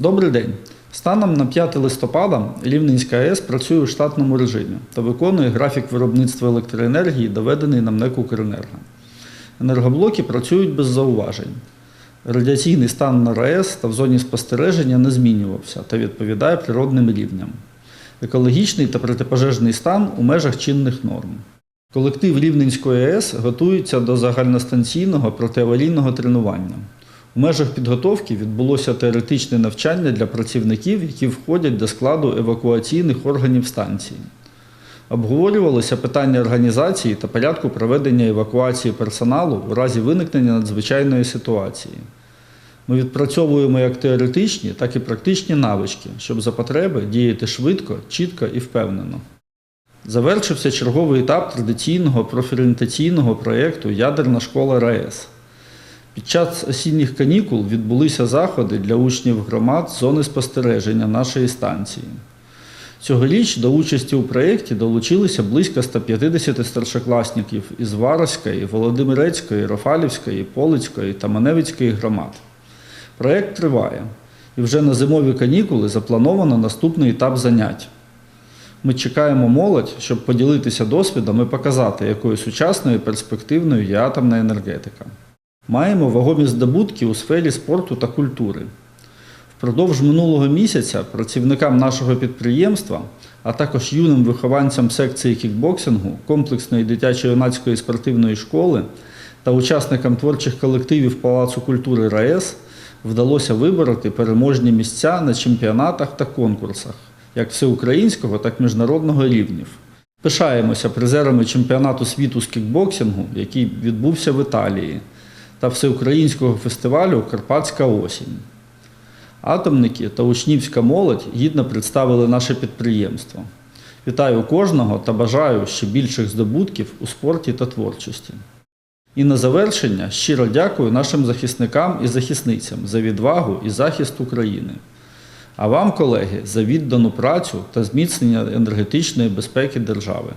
Добрий день. Станом на 5 листопада Рівненська АЕС працює у штатному режимі та виконує графік виробництва електроенергії, доведений нам НЕК «Укренерго». Енергоблоки працюють без зауважень. Радіаційний стан на РАЕС та в зоні спостереження не змінювався та відповідає природним рівням. Екологічний та протипожежний стан у межах чинних норм. Колектив Рівненської АЕС готується до загальностанційного протиаварійного тренування. У межах підготовки відбулося теоретичне навчання для працівників, які входять до складу евакуаційних органів станції. Обговорювалися питання організації та порядку проведення евакуації персоналу у разі виникнення надзвичайної ситуації. Ми відпрацьовуємо як теоретичні, так і практичні навички, щоб за потреби діяти швидко, чітко і впевнено. Завершився черговий етап традиційного профорієнтаційного проєкту Ядерна школа РаЕС. Під час осінніх канікул відбулися заходи для учнів громад з зони спостереження нашої станції. Цьогоріч до участі у проєкті долучилися близько 150 старшокласників із Варовської, Володимирецької, Рафалівської, Полицької та Маневицької громад. Проєкт триває, і вже на зимові канікули заплановано наступний етап занять. Ми чекаємо молодь, щоб поділитися досвідом і показати, якою сучасною і перспективною є атомна енергетика. Маємо вагомі здобутки у сфері спорту та культури. Впродовж минулого місяця працівникам нашого підприємства, а також юним вихованцям секції кікбоксингу, комплексної дитячо-юнацької спортивної школи та учасникам творчих колективів Палацу культури РаЕС вдалося вибороти переможні місця на чемпіонатах та конкурсах, як всеукраїнського, так і міжнародного рівнів. Пишаємося призерами чемпіонату світу з кікбоксингу, який відбувся в Італії, та всеукраїнського фестивалю Карпатська осінь. Атомники та учнівська молодь гідно представили наше підприємство. Вітаю кожного та бажаю ще більших здобутків у спорті та творчості. І на завершення щиро дякую нашим захисникам і захисницям за відвагу і захист України. А вам, колеги, за віддану працю та зміцнення енергетичної безпеки держави.